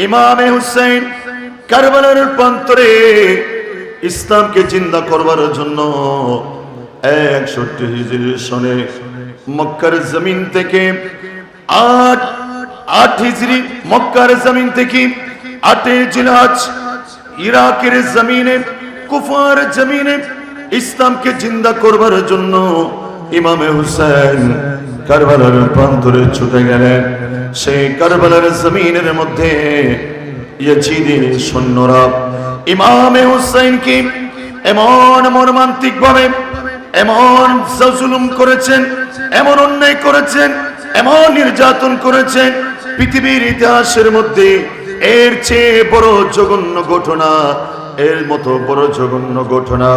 ইমামে হুসেন কারবালার প্রান্তরে ইসলামকে চিন্তা করবার জন্য একষট্টি হিজরির সনে মক্কার জমিন থেকে আট আট হিজরি মক্কার জমিন থেকে আটে জিলাজ ইরাকের জমিনে, কুফার জমিনে ইসলামকে জিন্দা করবার জন্য ইমামে হুসেন কারবালার প্রান্তরে ছুটে গেলেন সেই কারবালার জমিনের মধ্যে সৈন্যরা, ইমামে হুসাইনকে এমন মর্মান্তিক ভাবে এমন করেছেন, এমন অন্যায় করেছেন, এমন নির্যাতন করেছেন, পৃথিবীর ইতিহাসের মধ্যে এর চেয়ে বড় জঘন্য ঘটনা, এর মতো বড় জঘন্য ঘটনা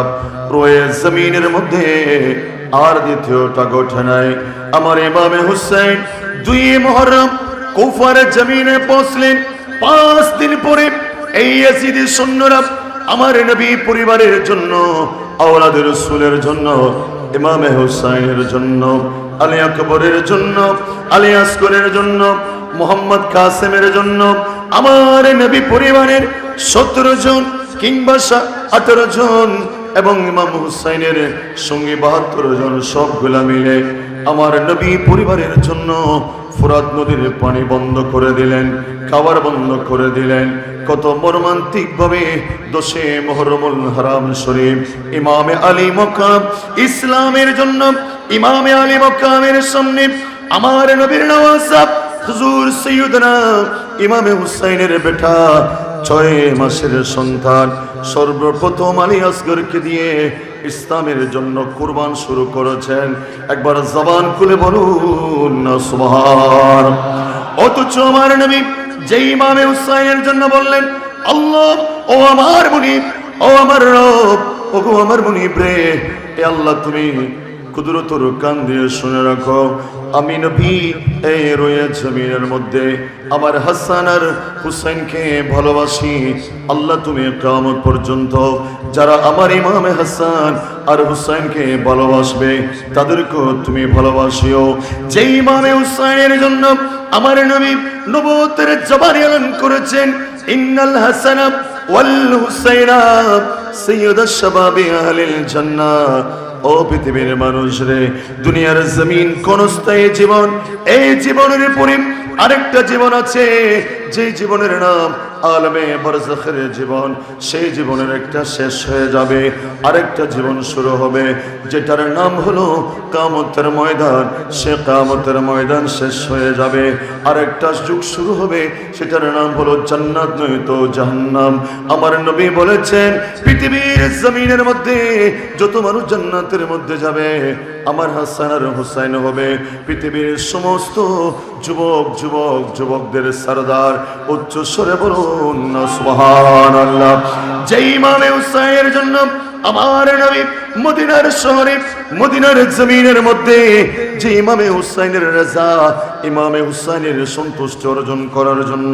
রয়ে জমিনের মধ্যে। আর দ্বিতীয়টা ঘটনায় আমার ইমামে হুসাইন দুই মহরম কুফার জমিনে পৌঁছলেন। পাঁচ দিন পরে এই ইয়াজিদের সৈন্যরা আমার নবী পরিবারের জন্য আওলাদের রসুলের জন্য, ইমামে হুসাইনের জন্য, আলী আকবরের জন্য, আলী আসকরের জন্য, মোহাম্মদ কাসেমের জন্য আমার নবী পরিবারের সতেরো জন কিংবা আঠারো জন এবং ইমাম হুসাইনের সঙ্গে বাহাত্তর জন সবগুলা মিলে আমার নবী পরিবারের জন্য ফুরাত নদীর পানি বন্ধ করে দিলেন, খাবার বন্ধ করে দিলেন। কত মর্মান্তিক ভাবে দোষে মোহরমুল হারাম শরীফ ইমামে আলী মকাম ইসলামের জন্য ইমামে আলী মকামের সামনে আমার নবীর নওয়াজ হুজুর সৈয়দনা ইমামে হুসাইনের বেটা, ছয় মাসের সন্তান। সর্বপ্রথম আলী আসগরকে দিয়ে ইসলামের জন্য কোরবান শুরু করেছেন। একবার জবান খুলে বলুন অথচ আমার নবী যে ইমামে হুসাইনের জন্য বললেন, আল্লাহ, ও আমার মুনিব ও আমার রব ও আমার মুনিব রে এ আল্লাহ, তুমি কুদরতর কান দিয়ে শুনে রাখো। আমি নবী, এই রয়ে জমিনের মধ্যে। আমার হাসান আর হুসাইনকে ভালোবাসি। আল্লাহ তুমি কামত পর্যন্ত যারা আমার ইমামে হাসান আর হুসাইনকে ভালোবাসবে তাদেরকেও তুমি ভালোবাসিও। যে ইমামে হুসাইনের জন্য আমার নবী নবতের জবান এলান করেছেন, ইন্নাল হাসানা ওয়াল হুসাইনা, সৈয়দ শাবাবি আহলিল জান্নাহ। ও পৃথিবীর মানুষ রে দুনিয়ার জমিন কোন স্থায়ী জীবন, এই জীবনের পরিম আরেকটা জীবন আছে যে জীবনের নাম আলমে বরজখের জীবন, সেই জীবনের একটা শেষ হয়ে যাবে। আরেকটা জীবন শুরু হবে, যেটার নাম হলো কামতের ময়দান। সে কামতের ময়দান শেষ হয়ে যাবে। আরেকটা যুগ শুরু হবে, সেটার নাম হলো জান্নাত, নয়তো জাহান্নাম। আমার নবী বলেছেন, পৃথিবীর জমিনের মধ্যে যত মানুষ জান্নাতের মধ্যে যাবে, আমার হাসান আর হুসাইন হবে। পৃথিবীর সমস্ত যুবক যুবক, যুবকদের সরদার, উচ্চ স্বরে বলুন সুবহান আল্লাহ যে ইমামে হুসাইনের জন্য আমার নবী মদিনার শহরে, মদিনার জমিনের মধ্যে যে ইমামে হুসাইনের রাজা, ইমামে হুসাইনের সন্তুষ্ট অর্জন করার জন্য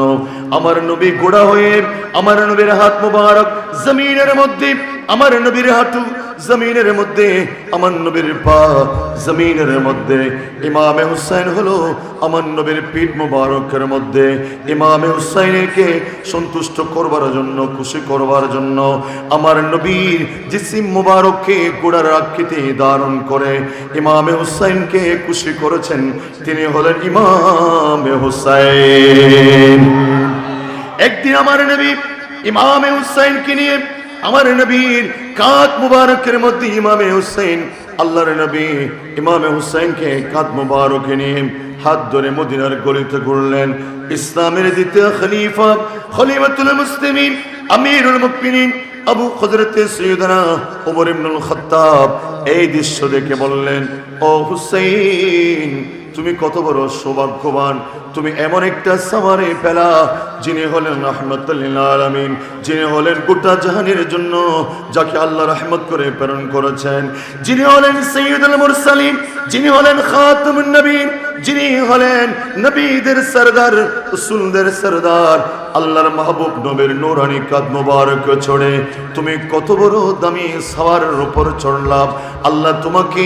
আমার নবী গোড়া হয়ে, আমার নবীর হাত মুবারক জমিনের মধ্যে, আমার নবীর হাঁটু জমিনের মধ্যে, আমার নবীর পা জমিনের মধ্যে। ইমামে হুসাইন হলো আমার নবীর পিঠ মুবারকের মধ্যে। ইমামে হুসাইনকে সন্তুষ্ট করবার জন্য, খুশি করবার জন্য আমার নবীর জিসিম মুবারককে গোড়ার আকৃতি ধারণ করে ইমামে হুসাইনকে খুশি করেছেন। তিনি হলেন ইমামে হুসাইন। একদিন আমার নবী ইমামে হুসাইনকে নিয়ে আমার নবীর কাত মুবারকের মধ্যে ইমামে হুসাইন, আল্লাহর নবী ইমামে হুসাইনকে কাত মুবারকে নিয়ে হাত ধরে মদিনার গলিতে ঘুরলেন। ইসলামের দ্বিতীয় খলিফা খলিফাতুল মুসলিমিন, আমিরুল মুকমিনিন আবু হজরতে সৈয়দনা ওমর ইবনুল খাত্তাব এই দৃশ্য দেখে বললেন, ও হুসাইন, তুমি কত বড় সৌভাগ্যবান তুমি এমন একটা সামারে ফেলা, যিনি হলেন রহমতুল্লিল আলমিন, যিনি হলেন গোটা জাহানের জন্য, যাকে আল্লাহ রহমত করে প্রেরণ করেছেন। যিনি হলেন সৈয়দুল মুরসালিম যিনি হলেন খাতুমুন নবীন, যিনি হলেন নবীদের সরদার সুন্দর সরদার, আল্লাহর মাহবুব নবীর নূরানি কাদ ছড়ে। তুমি কত বড় দামি সওয়ারের উপর চড়লাম আল্লাহ তোমাকে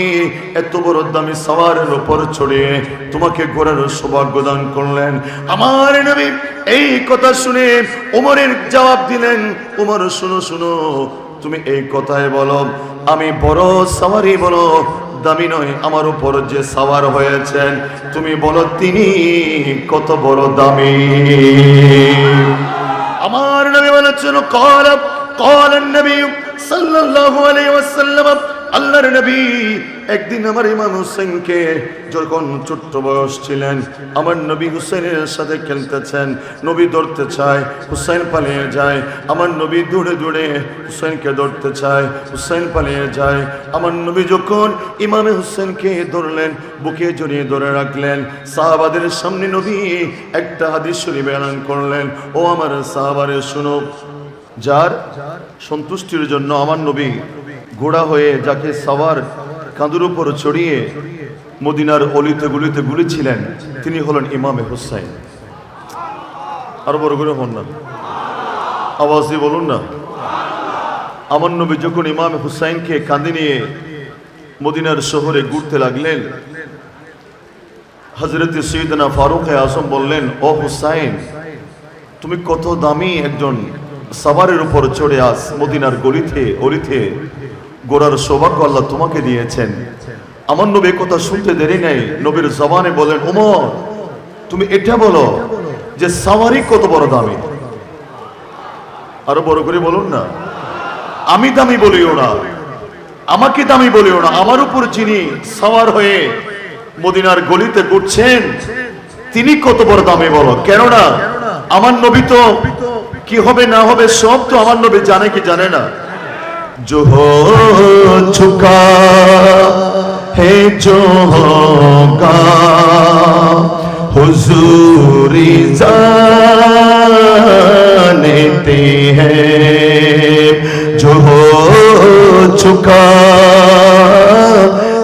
এত বড় দামি সওয়ারের উপর ছড়িয়ে তোমাকে ঘোরার সৌভাগ্য দান করলেন। আমার নবী এই কথা শুনে উমরের জবাব দিলেন, উমর, শুনো শুনো, তুমি এই কথায় বলো, আমি বড় সাওয়ারি বলো, দামি নয়, আমার উপর যে সাওয়ার হয়েছেন তুমি বলো তিনি কত বড় দামি। আমার নবী বলেছেন, কল কল নবী সাল্লাল্লাহু আলাইহি ওয়াসাল্লাম আল্লাহর নবী একদিন আমার ইমাম হুসেনকে যখন ছোট্ট বয়স ছিলেন, আমার নবী হুসেনের সাথে খেলতেছেন, নবী ধরতে চায়, হুসেন পালিয়ে যায়, আমার নবী দৌড়ে দৌড়ে হুসেনকে ধরতে চায়, হুসেন পালিয়ে যায়, আমার নবী যখন ইমামে হুসেনকে ধরলেন, বুকে জড়িয়ে ধরে রাখলেন, সাহাবাদের সামনে নবী একটা হাদিস শরীফ এলান করলেন, ও আমার সাহাবারে শুনো, যার সন্তুষ্টির জন্য আমার নবী ঘোড়া হয়ে যাকে সাওয়ার কাঁদুর উপর চড়িয়ে মদিনার অলিতে গুলিতে গুলিছিলেন, তিনি হলেন ইমামে হুসাইন। আরও বড় করে হন না। আওয়াজ দিয়ে বলুন না। আমার নবী যখন ইমাম হুসাইনকে কাঁদে নিয়ে মদিনার শহরে ঘুরতে লাগলেন হজরত সৈয়দনা ফারুক আসম বললেন, ও হুসাইন, তুমি কত দামি একজন সাবারের উপর চড়ে আস মদিনার গলিতে, অলিতে গোড়ার সৌভাগ্য আল্লাহ তোমাকে দিয়েছেন। আমার নবী কথা শুনতে দেরি নেই। নবীর জবানে বলেন, উমর, তুমি এটা বলো যে সাওয়ারি কত বড় দামি? আরও বড় করে বলুন না। আমি দামি বলিও না। আমাকে দামি বলিও না। আমার উপর যিনি সাওয়ার হয়ে মদিনার গলিতে ঘুরছেন, তিনি কত বড় দামে বলো? কেননা, আমার নবী তো কি হবে না হবে সব তো আমার নবী জানে কি জানে না। جو ہو چکا ہے جو ہوگا حضوری جانتے ہیں۔ جو ہو چکا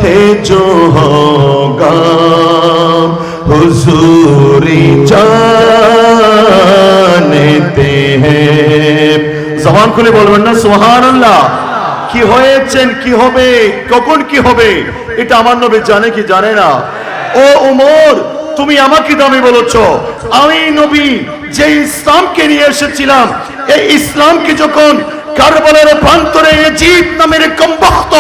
ہے جو ہوگا حضوری جانتے ہیں۔ জবান খুলে বলবেন না সোহান আল্লাহ কি হয়েছেন, কি হবে, কখন কি হবে, এটা আমার নবী জানে কি জানে না। ও উমর, তুমি আমাকে দামি বলেছ। আমি নবী যে ইসলামকে নিয়ে এসেছিলাম, এই ইসলামকে যখন কারবালার প্রান্তরে জিদ নামের কমবক্ত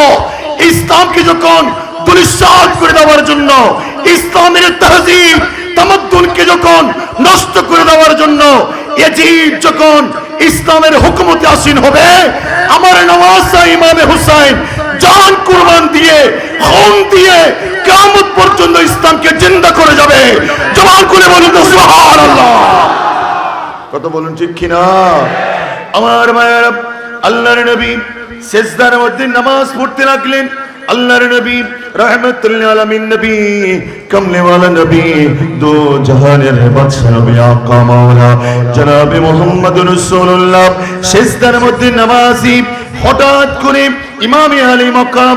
ইসলামকে যখন দুলিশাত করে দেওয়ার জন্য, ইসলামের তাহজিব, তামাদ্দুনকে যখন নষ্ট করে দেওয়ার জন্য এজিদ যখন ইসলামের হুকুমতে আসীন হবে, আমার নওয়াজা ইমামে হুসাইন জান কুরবান দিয়ে, খুন দিয়ে কিয়ামত পর্যন্ত ইসলামকে জিন্দা করে যাবে। জবান করে বলুন তো, সুবহানাল্লাহ। কত বলুন ঠিক কি না আমার মায়ের, আল্লাহর নবী সেজদার মধ্যে নামাজ পড়তে লাগলেন। আল্লাহর নবী রহমতুল্লাহ আলামিন নবী কমলে ওয়ালা নবী, দো জাহানের বাদশাহ নবী, আকা মাওলা, জনাবে মোহাম্মদ রাসূলুল্লাহ। শেষদার মধ্যে নামাজি, হঠাৎ করে ইমামে আলী মকাম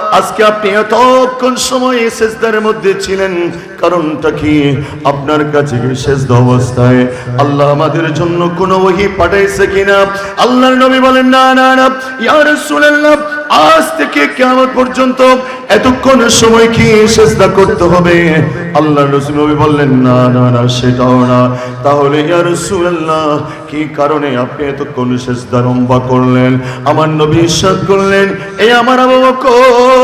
আজকে আপনি এতক্ষণ সময় সেজদার মধ্যে ছিলেন, কারণটা কি? আপনার কাছে কি অবস্থায়? আল্লাহ আমাদের জন্য কোনো ওহি পাঠাইছে কিনা? আল্লাহর নবী বলেন, না না না, ইয়া রাসূলুল্লাহ, আজ থেকে কিয়ামত পর্যন্ত এতক্ষণ সময় কি সেজদা করতে হবে? আল্লাহ রসুল নবী বললেন, না না না, সেটাও না। তাহলে ইয়া রাসূলুল্লাহ, কি কারণে আপনি এতক্ষণ সেজদা লম্বা করলেন? আমার নবী ইরশাদ করলেন এই আমার আবু বকর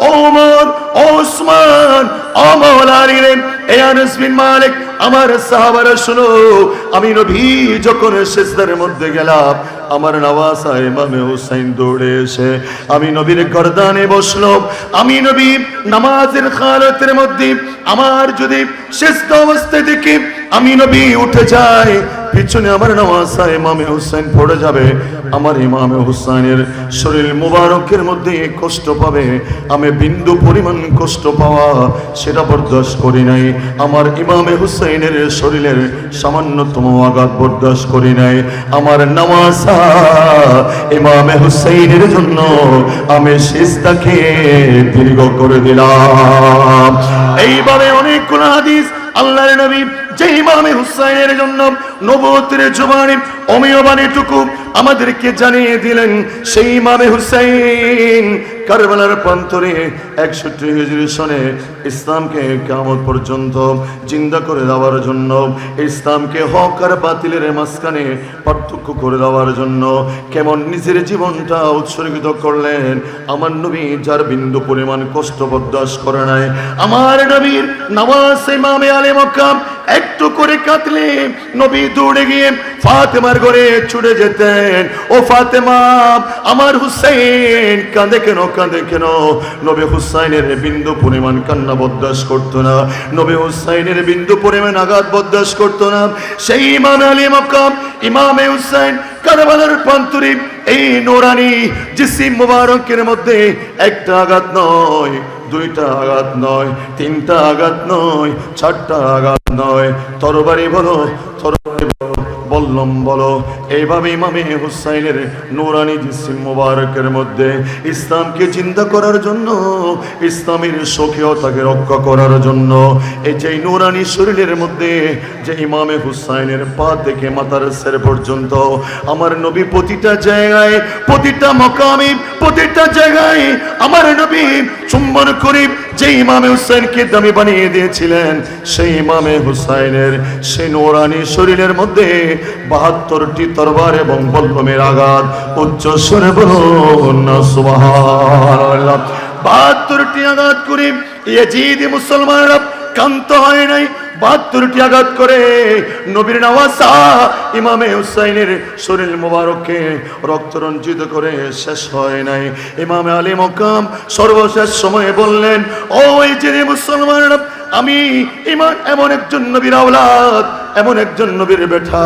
ওমর ওসমান অমল আলী রে এ আনাস বিন মালিক, আমার সাহাবারা, শুনো, আমি নবী যখন শেষদারের মধ্যে গেলাম আমার নওয়াসা ইমামে হুসাইন দৌড়ে এসে আমি নবীর গর্দানে বসল আমি নবী নামাজের খালতের মধ্যে আমার যদি শেষ অবস্থায় দেখি, আমি নবী উঠে যাই। পিছনে আমার নামাজা ইমামে হুসাইন পড়ে যাবে। আমার ইমামে হুসাইনের শরীর মুবারকের মধ্যে কষ্ট পাবে। আমি বিন্দু পরিমাণ কষ্ট পাওয়া সেটা বরদাস্ত করি নাই। আমার ইমামে হুসাইনের শরীরের সামান্যতম আঘাত বরদাস্ত করি নাই। আমার নামাজা ইমামে হুসাইনের জন্য আমি সিজদাকে দীর্ঘ করে দিলাম। এইভাবে অনেকগুলো হাদিস আল্লাহর নবী, যে ইমামে হুসাইনের জন্য নবতের জবানি অমীয় বাণীটুকু আমাদেরকে জানিয়ে দিলেন, সেই ইমামে হুসাইন কারবালার প্রান্তরে একষট্টি হিজরি সনে ইসলামকে কামত পর্যন্ত জিন্দা করে দেওয়ার জন্য, ইসলামকে হক আর বাতিলের মাঝখানে পার্থক্য করে দেওয়ার জন্য কেমন নিজের জীবনটা উৎসর্গিত করলেন, আমার নবী যার বিন্দু পরিমাণ কষ্ট বরদাস্ত করে নাই, আমার নবীর নওয়াজ ইমামে আলে মক্কাম একটু করে কাঁদলে নবী দৌড়ে গিয়ে ফাতেমার ঘরে ছুটে যেতেন। ও ফাতেমা, আমার হুসাইন, কাঁদে কেন কাঁদে কেন? নবী হুসাইনের বিন্দু পরিমাণ কান্না বদাস করতো না। নবী হুসাইনের বিন্দু পরিমাণ আঘাত বদাস করতো না। সেই ইমাম আলী মক্কাম ইমামে হুসাইন, কারবালার প্রান্তরে এই নোরানি জিসিম মুবারকের মধ্যে একটা আঘাত নয়। দুইটা আঘাত নয় তিনটা আঘাত নয় চারটা আঘাত নয়। তরবারি বলো তরবারি বলো। বললম, বলো এইভাবে ইমামে হুসাইনের নুরানি জিসিম মুবারকের মধ্যে ইসলামকে চিন্তা করার জন্য, ইসলামের সখীয়তাকে রক্ষা করার জন্য এই যে নুরানি শরীরের মধ্যে যে ইমামে হুসাইনের পা থেকে মাতার সের পর্যন্ত, আমার নবী প্রতিটা জায়গায়, প্রতিটা মকামে, প্রতিটা জায়গায় আমার নবী চুম্বন করে যে ইমামে হুসাইনকে দামি বানিয়ে দিয়েছিলেন, সেই ইমামে হুসাইনের, সেই নোরানি শরীরের মধ্যে বাহাত্তরটি তরবার এবং বল্লমের আঘাত। উচ্চ স্বরে বাহাত্তরটি আঘাত করে মুসলমানরা কান্ত হয় নাই বাহাত্তরটি আঘাত করে নবীর নওয়াসা ইমামে হুসাইনের শরীর মোবারককে রক্তরঞ্জিত করে শেষ হয় নাই। ইমামে আলী মকাম সর্বশেষ সময়ে বললেন, ও এই যে মুসলমানরা আমি ইমান এমন একজন নবীর আওলাদ এমন একজন নবীর বেটা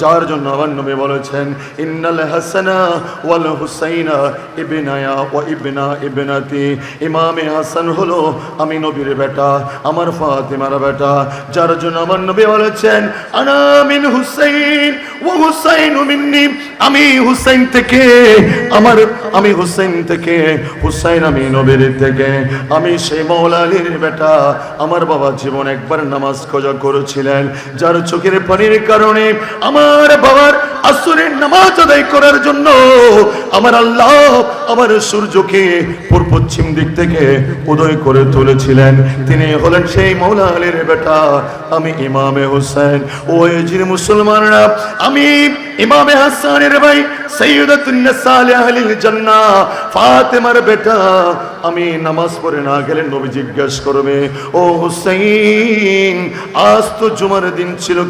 যার জন্য আমার নবী বলেছেন, ইন্নাল হাসানা ওয়াল হুসাইনা ইবনায়া ওয়া ইবনা ইবনাতি। ইমামে হাসান হলো আমি নবীর বেটা, আমার ফাতিমার বেটা, যার জন্য আমার নবী বলেছেন, আনা মিন হুসাইন ওয়া হুসাইন মিন্নি। আমি হুসাইন থেকে, আমার, আমি হুসাইন থেকে, হুসাইন আমি নবীর থেকে। আমি সেই মৌলা আলীর বেটা, আমার বাবা জীবন একবার নামাজ খোঁজা করেছিলেন, যার চোখের পানির কারণে আমার বাবার আসরের নামাজ আদায় করার জন্য আমার আল্লাহ আমার সূর্যকে পূর্ব পশ্চিম দিক থেকে উদয় করে তুলেছিলেন। তিনি হলেন সেই মৌলা আলীর বেটা, আমি ইমামে হোসেন ও এজির মুসলমানরা, আমি ইমামে হাসানের ভাই আমি নামাজ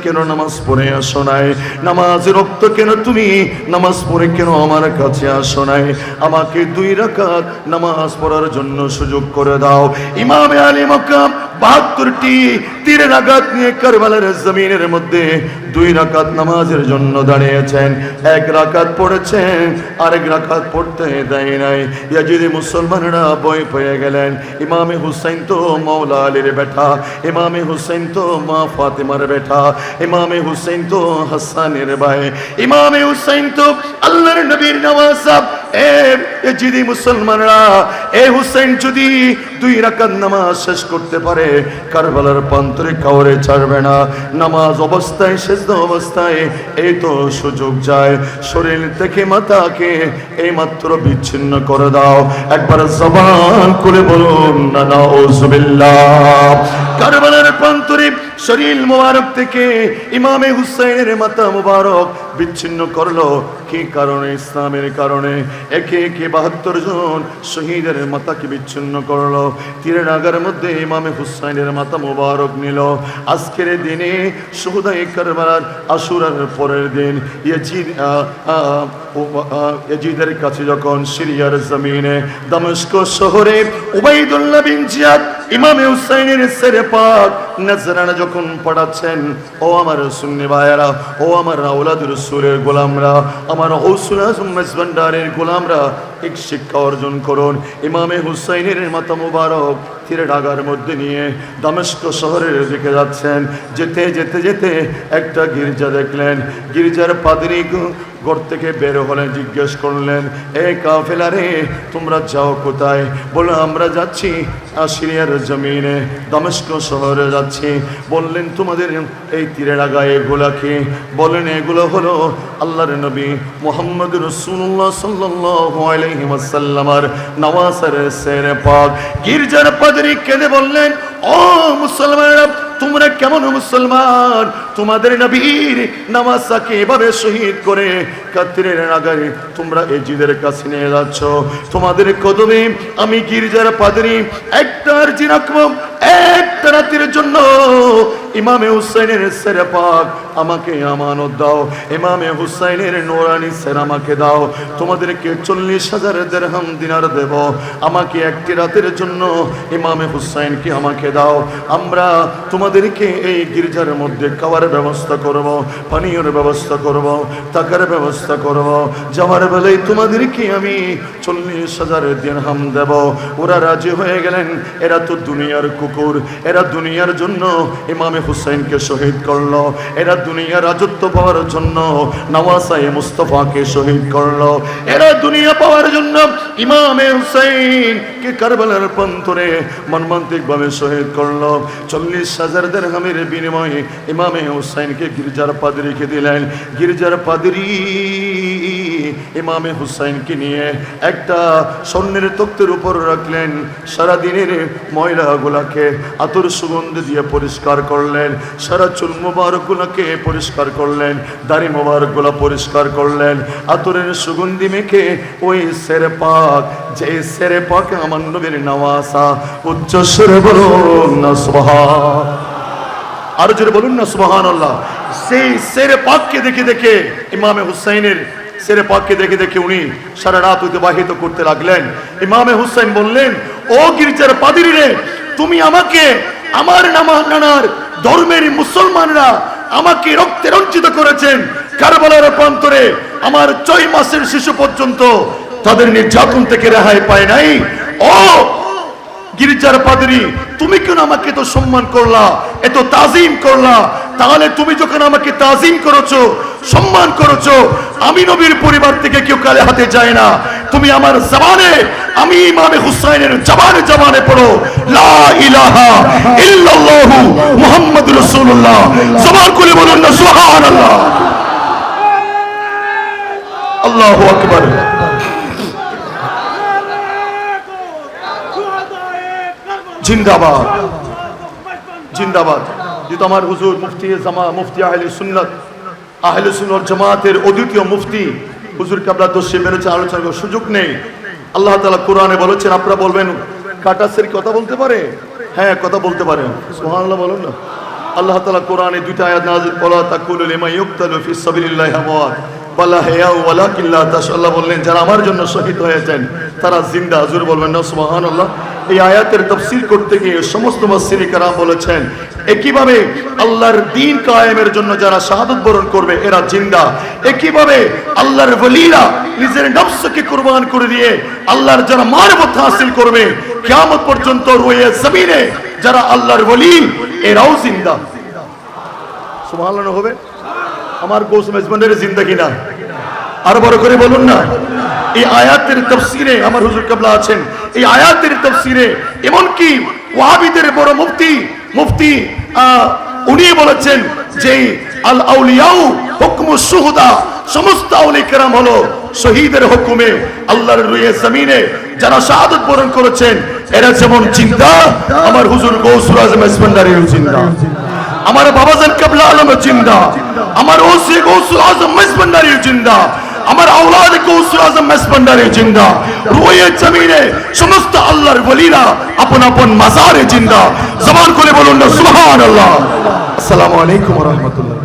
কেন নামাজ পড়ে আসো নাই? নামাজ রক্ত কেন তুমি? নামাজ পড়ে কেন আমার কাছে আসো নাই? আমাকে দুই রাকাত নামাজ পড়ার জন্য সুযোগ করে দাও। ইমামে আলী মকাম বাহাত্তরটি তীরের আঘাত নিয়ে কারবালার জমিনের মধ্যে দুই রাকাত নামাজের জন্য দাঁড়িয়েছেন। এক রাকাত পড়েছেন, আরেক রাকাত পড়তে দেয় নাই। ইয়াজিদি মুসলমানরা বই পেয়ে গেলেন। ইমামে হুসাইন তো মৌলা আলীর বেটা, ইমামে হুসাইন তো মা ফাতেমার বেটা, ইমামে হুসাইন তো হাসানের ভাই, ইমামে হুসাইন তো আল্লাহর নবীর এ যদি মুসলমানরা, এ হুসেন যদি দুই রাকাত নামাজ শেষ করতে পারে, কারবালার প্রান্তরে কাউরে ছাড়বে না। নামাজ অবস্থায় শেষ অবস্থায়, এই তো সুযোগ যায়। শরীর থেকে মাথাকে এই মাত্র বিচ্ছিন্ন করে দাও। একবার জবান করে বলুন না নাউজুবিল্লাহ কারবালার প্রান্তরে শরীর মোবারক থেকে ইমামে হুসাইনের মাথা মোবারক বিচ্ছিন্ন করল। কি কারণে? ইসলামের কারণে। একে একে বাহাত্তর জন শহীদের মাথাকে বিচ্ছিন্ন করল। তীরের আগার মধ্যে ইমামে হুসাইনের মাথা মোবারক নিল। আজকের দিনে সুহুদাই কারবালার আশুরার পরের দিন ইয়াজিদ ইয়াজিদের কাছে যখন সিরিয়ার জমিনে দামস্ক শহরে উবাইদুল্লাহ বিন জিয়াদ ইমামে হুসাইনের সেরে পাক নাজরানা যখন পড়াচ্ছেন, ও আমার সুন্নি ভাইয়ারা, ও আমার রাউলাদ সুরের গোলামরা, আমার হৌসুল আজম মেজবান্ডারের গোলামরা এক শিক্ষা অর্জন করুন। ইমামে হুসাইনের মাতা মুবারক তীরে ডাগার মধ্যে নিয়ে দামেস্ক শহরের দিকে যাচ্ছেন। যেতে যেতে যেতে একটা গির্জা দেখলেন। গির্জার পাদরি ঘর থেকে বের হলেন, জিজ্ঞেস করলেন, এ কাফেলা রে, তোমরা যাও কোথায়? বলে আমরা যাচ্ছি আশিরিয়ার জমিনে, দামেস্ক শহরে যাচ্ছি। বললেন, তোমাদের এই তীরে ডাগা এগুলা কি? বলেন এগুলো হলো আল্লাহর নবী মোহাম্মদ রসুল্লাহ সাল্লাহ আলাইহি ওয়াসাল্লামার নওয়াজের সের পাক। গির্জার পাদরি কেঁদে বললেন, ও মুসলমানেরা তোমরা কেমন মুসলমান? তোমাদের নবীর নামাজকে এভাবে শহীদ করে কাত্রের নাগারে তোমরা এজিদের কাছে নিয়ে যাচ্ছ। তোমাদের কদমে আমি গির্জার পাদরি একটার জিরাকম, একটা রাতের জন্য ইমামে হুসাইনের সেরে পাক, আমাকে আমানত দাও। ইমামে হুসাইনের নোরানি সের আমাকে দাও। তোমাদেরকে চল্লিশ হাজার দেড়হাম দিনার দেব। আমাকে একটি রাতের জন্য ইমামে হুসাইনকে আমাকে দাও। আমরা তোমাদেরকে এই গির্জার মধ্যে খাওয়ার ব্যবস্থা করব, পানীয়র ব্যবস্থা করব টাকার ব্যবস্থা করব। যাওয়ার বেলায় তোমাদেরকে আমি চল্লিশ হাজার দিরহাম দেব। ওরা রাজি হয়ে গেলেন। এরা তো দুনিয়ার কুকুর। এরা দুনিয়ার জন্য ইমামে হুসাইনকে শহীদ করল। এরা দুনিয়া রাজত্ব পাওয়ার জন্য নওয়াসাই মুস্তফাকে শহীদ করল। এরা দুনিয়া পাওয়ার জন্য ইমামে হুসাইনকে কারবালার প্রান্তরে মর্মান্তিক ভাবে শহীদ করল। চল্লিশ হাজার দেড়হামের বিনিময়ে ইমামে হুসাইনকে গির্জার পাদরিকে দিলেন। গির্জার পাদরি ইমামে হুসাইনকে নিয়ে একটা স্বর্ণের তক্তের উপর রাখলেন সারাদিনের ময়লাগুলাকে আতর সুগন্ধ দিয়ে পরিষ্কার করলেন, সারা চুল মোবারকগুলোকে পরিষ্কার করলেন, দাড়ি মোবারকগুলো পরিষ্কার করলেন, আতরের সুগন্ধি মেখে ওই সেরে পাক, যে সেরে পাক আমার নবীর নওয়াসা উচ্চ সুরে বলুন না সুবহান আর জোরে বলুন না সুবহান আল্লাহ সেই সেরে পাককে দেখে দেখে ইমামে হুসাইনের সেরে পাককে দেখে দেখে উনি সারা রাত অতিবাহিত করতে লাগলেন। ইমামে হুসাইন বললেন, ও গির্জার পাদিরি রে তুমি আমাকে, আমার নামা নানার ধর্মের মুসলমানরা আমাকে রক্তে রঞ্চিত করেছেন। কারবালার প্রান্তরে আমার ছয় মাসের শিশু পর্যন্ত তাদের নির্যাতন থেকে রেহাই পায় নাই। ও গির্জার পাদরি, তুমি কেন আমাকে তো সম্মান করলা, এত তাজিম করলা? তাহলে তুমি যখন আমাকে তাজিম করেছ, সম্মান করেছ, আমি নবীর পরিবার থেকে কেউ কালে হাতে যায় না। তুমি আমার জবানে, আমি ইমামে হুসাইনের জবানে জবানে পড়ো, লা ইলাহা ইল্লাল্লাহু মুহাম্মাদুর রাসূলুল্লাহ। জবান খুলে বলুন না, সুবহানাল্লাহ। আল্লাহু আকবার। জিন্দাবাদ। জিন্দাবাদ। যেহেতু আমার হুজুর মুফতি জামা, মুফতি আহলে সুন্নত আহলে সুন্নত জামাতের অদ্বিতীয় মুফতি হুজুর কাবলা দোষে মেরেছে, আলোচনা করার সুযোগ নেই। আল্লাহ তাআলা কোরআনে বলেছেন, আপনারা বলবেন, কাটাসের কথা বলতে পারে? হ্যাঁ কথা বলতে পারে। সুবহানাল্লাহ বলুন না। আল্লাহ তাআলা কোরআনে দুইটা আয়াত নাযিল করা তাকুলু লিমা ইউক্তালু ফি সাবিলিল্লাহি আমওয়াত ওয়ালা হিয়াউ ওয়ালাকিন লা তাশআল্লাহ বললেন, যারা আমার জন্য শহীদ হয়েছেন, তারা জিন্দা। হুজুর বলবেন না, সুবহানাল্লাহ। এই আয়াতের তফসির করতে গিয়ে সমস্ত মাসিরি কারাম বলেছেন, একইভাবে আল্লাহর দিন কায়েমের জন্য যারা শাহাদত বরণ করবে, এরা জিন্দা। একইভাবে আল্লাহর ওলিরা নিজের নফসকে কুরবান করে দিয়ে আল্লাহর যারা মানবত হাসিল করবে, কিয়ামত পর্যন্ত রয়ে জমিনে যারা আল্লাহর ওলি, এরাও জিন্দা। সুবহানাল্লাহ, হবে? আমার গোস মেজবানের জিন্দগি না আরও বড় করে বলুন না। এই আয়াতের তফসিরে আমার হুজুর কাবলা আছেন। এই আয়াতের তফসিরে এমনকি ওয়াহাবিদের বড় মুফতি মুফতি উনি বলেছেন যে, আল আউলিয়াউ হুকমু সুহুদা, সমস্ত আউলি কেরাম হলো শহীদের হুকুমে, আল্লাহর রুয়ে জমিনে যারা শাহাদত বরণ করেছেন, এরা যেমন চিন্তা আমার হুজুর গৌসুল আজম ইসমান্দারিও চিন্তা আমার বাবাজান কাবলা আলম জিন্দা, আমার ওসি গৌসুল আজম মেসবন্ডারি জিন্দা। আমার আওলাদ গৌসুল আজম মেসবন্ডারি জিন্দা। রুয়ে জমিনে সমস্ত আল্লাহর ওলিরা আপন আপন মাজারে জিন্দা। জবান করে বলুন না, সুবহানাল্লাহ। আসসালামু আলাইকুম ওয়া রাহমাতুল্লাহ।